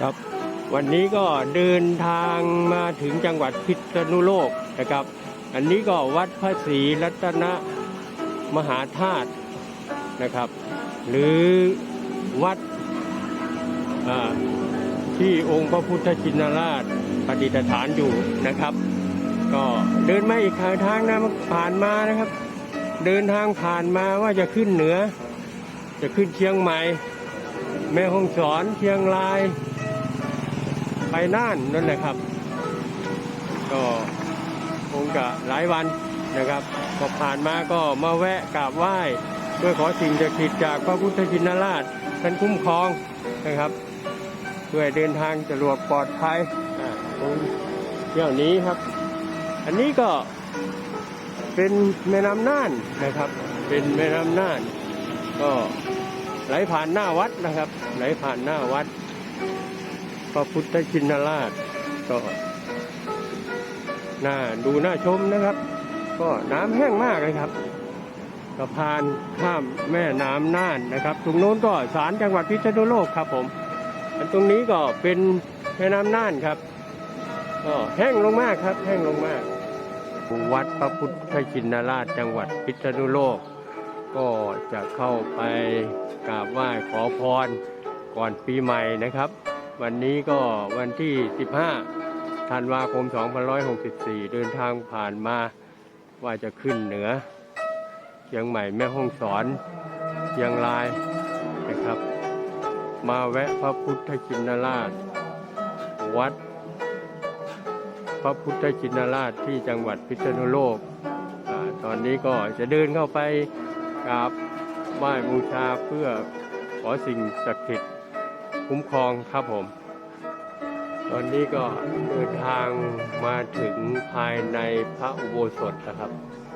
ครับ วันนี้ก็เดินทางมาถึงจังหวัดพิษณุโลกนะครับ อันนี้ก็วัดพระศรีรัตนมหาธาตุนะครับ หรือวัดที่องค์พระพุทธชินราชประดิฐานอยู่นะครับ ก็เดินมาอีกทางนะผ่านมานะครับ เดินทางผ่านมาว่าจะขึ้นเหนือ จะขึ้นเชียงใหม่ แม่ฮ่องสอนเชียงราย น่านนั่นแหละครับ ก็คงจะหลายวันนะครับก็ผ่านมาก็มาแวะกราบไหว้เพื่อขอสิ่งศักดิ์สิทธิ์จากพระพุทธชินราชท่านคุ้มครองนะครับเพื่อเดินทางสะดวกปลอดภัยอ่าตรงเที่ยวนี้ครับ อันนี้ก็เป็นแม่น้ำน่านนะครับ เป็นแม่น้ำน่าน ก็ไหลผ่านหน้าวัดนะครับ ไหลผ่านหน้าวัด ระพุทธชินราชก็น่าดูน่าชมนะครับ ก็น้ำแห้งมากเลยครับสะพานข้ามแม่น้ำน่านนะครับตรงโน้นก็ศาลจังหวัดพิษณุโลกครับผมอันตรงนี้ก็เป็นแม่น้ำน่านครับ ก็แห้งลงมากครับ แห้งลงมาก วัดพระพุทธชินราชจังหวัดพิษณุโลก ก็จะเข้าไปกราบไหว้ขอพรก่อนปีใหม่นะครับ วันนี้ก็วันที่ 15 ธันวาคม 2564 เดินทางผ่านมาว่าจะขึ้นเหนือเชียงใหม่แม่ฮ่องสอนเชียงรายนะครับ มาแวะพระพุทธชินราช วัด พระพุทธชินราชที่จังหวัดพิษณุโลกอตอนนี้ก็จะเดินเข้าไปกราบไหว้บูชาเพื่อขอสิ่งศักดิ์สิทธิ์ คุ้มครองครับผม ตอนนี้ก็เดินทางมาถึงภายในพระอุโบสถนะครับ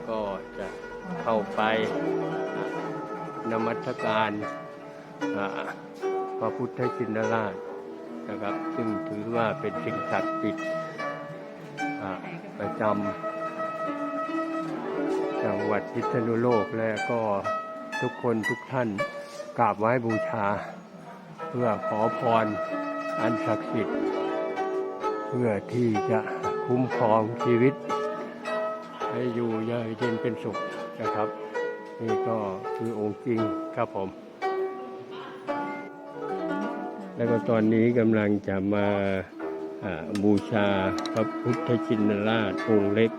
ก็จะเข้าไปนมัสการพระพุทธชินราชนะครับ ซึ่งถือว่าเป็นสิ่งศักดิ์สิทธิ์ประจำจังหวัดพิษณุโลกและก็ทุกคนทุกท่านกราบไหว้บูชา เพื่อขอพรอันศักดิ์สิทธิ์ เพื่อที่จะคุ้มครองชีวิต ให้อยู่เย็นเป็นสุขนะครับ นี่ก็คือองค์จริงครับผม แล้วก็ตอนนี้กำลังจะมาอ่าบูชาพระพุทธชินราชองค์เล็ก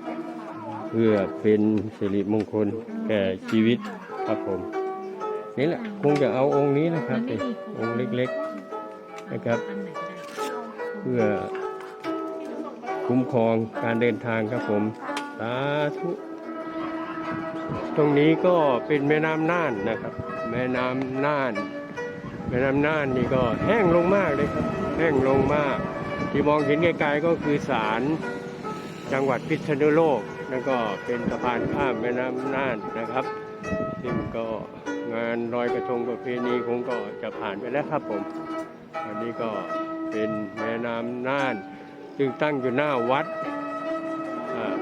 เพื่อเป็นสิริมงคลแก่ชีวิตครับผม นี่แหละคงจะเอาองค์นี้นะครับเป็นองค์เล็กๆนะครับ เพื่อคุ้มครองการเดินทางครับผมสาธุตรงนี้ก็เป็นแม่น้ำน่านนะครับ แม่น้ำน่าน แม่น้ำน่านนี่ก็แห้งลงมากเลยครับแห้งลงมาก ที่มองเห็นไกลๆก็คือศาลจังหวัดพิษณุโลกแล้วก็เป็นสะพานข้ามแม่น้ำน่านนะครับซึ่ง ก็งานลอยกระทงประเพณีคงก็จะผ่านไปแล้วครับผมอันนี้ก็เป็นแม่น้ำน่าน ซึ่งตั้งอยู่หน้าวัด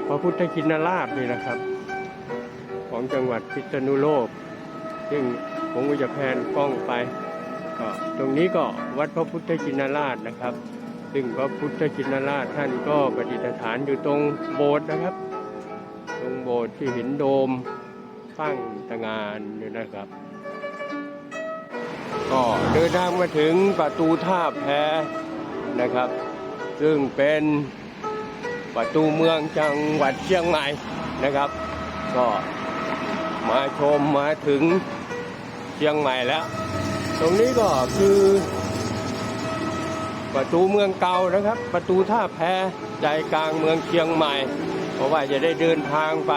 พระพุทธชินราชนี่นะครับ ของจังหวัดพิษณุโลก ซึ่งผมก็จะแพนกล้องไปก็ตรงนี้ก็วัดพระพุทธชินราชนะครับ ซึ่งพระพุทธชินราชท่านก็ประดิษฐานอยู่ตรงโบสถ์นะครับ ตรงโบสถ์ที่ห็นโดม ตั้งตงานอยู่นะครับ ก็เดินทางมาถึงประตูท่าแพนะครับ ซึ่งเป็นประตูเมืองจังหวัดเชียงใหม่นะครับ ก็มาชมมาถึงเชียงใหม่แล้ว ตรงนี้ก็คือ ประตูเมืองเก่านะครับ ประตูท่าแพใจกลางเมืองเชียงใหม่ เพราะว่าจะได้เดินทางไป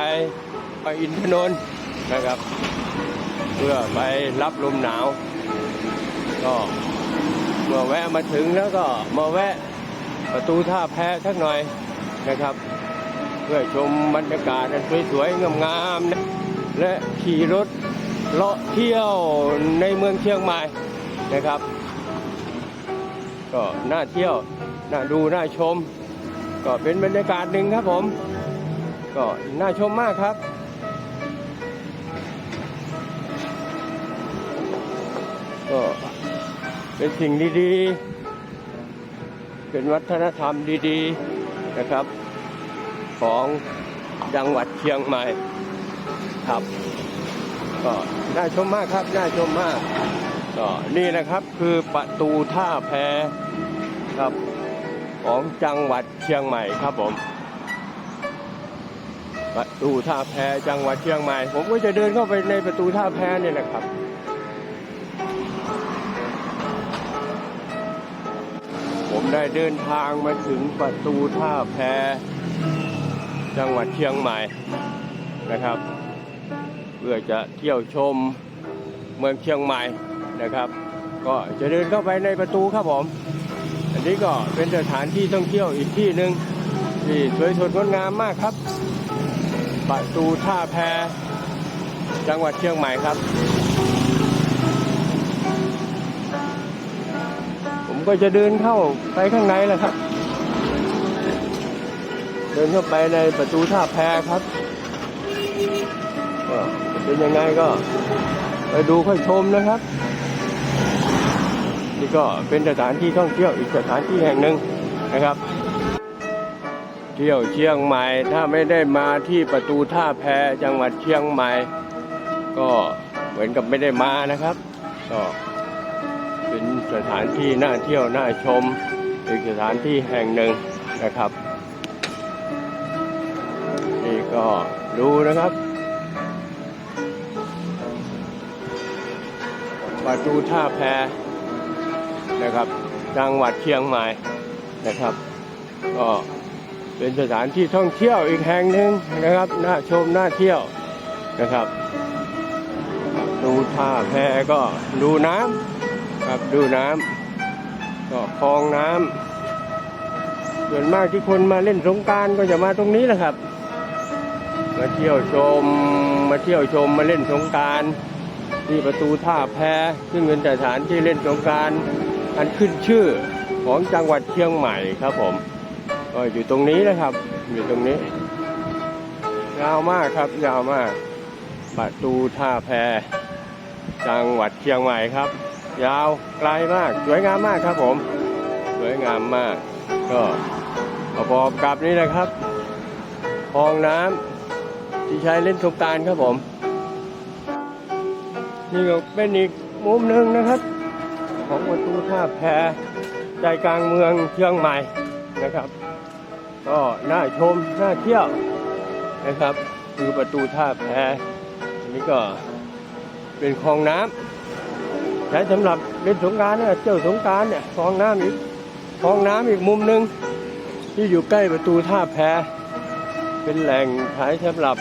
ไปอินทนนท์ นะครับ เพื่อไปรับลมหนาว ก็เมื่อแวะมาถึงแล้วก็มาแวะประตูท่าแพสักหน่อยนะครับ เพื่อชมบรรยากาศันสวยๆงามๆนะและขี่รถเลาะเที่ยวในเมืองเชียงใหม่นะครับ ก็น่าเที่ยวน่าดูน่าชม ก็เป็นบรรยากาศหนึ่งครับผม ก็น่าชมมากครับ ก็เป็นสิ่งดีๆ เป็นวัฒนธรรมดีๆนะครับ ของจังหวัดเชียงใหม่ครับ ก็น่าชมมากครับน่าชมมากก็นี่นะครับคือประตูท่าแพครับ ของจังหวัดเชียงใหม่ครับผมประตูท่าแพจังหวัดเชียงใหม่ ผมก็จะเดินเข้าไปในประตูท่าแพนี่แหละครับ ได้เดินทางมาถึงประตูท่าแพจังหวัดเชียงใหม่นะครับ เพื่อจะเที่ยวชมเมืองเชียงใหม่นะครับ ก็จะเดินเข้าไปในประตูครับผม อันนี้ก็เป็นสถานที่ท่องเที่ยวอีกที่หนึ่งที่สวยสดงดงามมากครับ ประตูท่าแพจังหวัดเชียงใหม่ครับ ก็จะเดินเข้าไปข้างในแหละครับ เดินเข้าไปในประตูท่าแพครับก็เป็นยังไงก็ไปดูค่อยชมนะครับ นี่ก็เป็นสถานที่ท่องเที่ยวอีกสถานที่แห่งหนึ่งนะครับ เที่ยวเชียงใหม่ถ้าไม่ได้มาที่ประตูท่าแพจังหวัดเชียงใหม่ ก็เหมือนกับไม่ได้มานะครับก็ สถานที่น่าเที่ยวน่าชม อีกสถานที่แห่งหนึ่งนะครับนี่ก็ดูนะครับประตูท่าแพนะครับ จังหวัดเชียงใหม่นะครับ ก็เป็นสถานที่ท่องเที่ยวอีกแห่งหนึ่งนะครับน่าชมน่าเที่ยวนะครับ ดูท่าแพก็ดูน้ำ ครับดูน้ำก็คลองน้ำส่วนมากที่คนมาเล่นสงการก็จะมาตรงนี้แหละครับ มาเที่ยวชมมาเที่ยวชมมาเล่นสงการที่ประตูท่าแพซึ่งเป็นสถานที่เล่นสงการอันขึ้นชื่อของจังหวัดเชียงใหม่ครับผมก็อยู่ตรงนี้นะครับ อยู่ตรงนี้ ยาวมากครับ ยาวมาก ประตูท่าแพ จังหวัดเชียงใหม่ครับ ยาวไกลมาก สวยงามมากครับผม สวยงามมาก ก็ประกอบกับนี้นะครับคลองน้ำที่ใช้เล่นสงกรารครับผม นี่ก็เป็นอีกมุมหนึ่งนะครับ ของประตูท่าแพใจกลางเมืองเชียงใหม่นะครับ ก็น่าชมน่าเที่ยวนะครับ คือประตูท่าแพอันนี้ก็เป็นคลองน้ำ ใช้สำหรับเล่นสงการเนี่ยเจ้าสงการเนี่ยคลองน้ำอีกคลองน้ำอีกมุมหนึ่งที่อยู่ใกล้ประตูท่าแพเป็นแหล่งใช้สำหรับ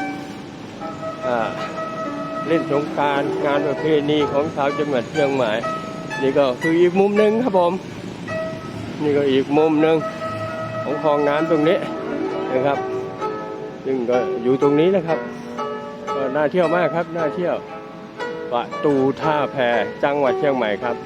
เล่นสงการงานประเพณีของชาวจังหวัดเชียงใหม่นี่ก็คืออีกมุมหนึ่งครับผมนี่ก็อีกมุมหนึ่งของคลองน้ำตรงนี้นะครับ ซึ่งก็อยู่ตรงนี้นะครับก็น่าเที่ยวมากครับน่าเที่ยว ประตูท่าแพจังหวัดเชียงใหม่ครับ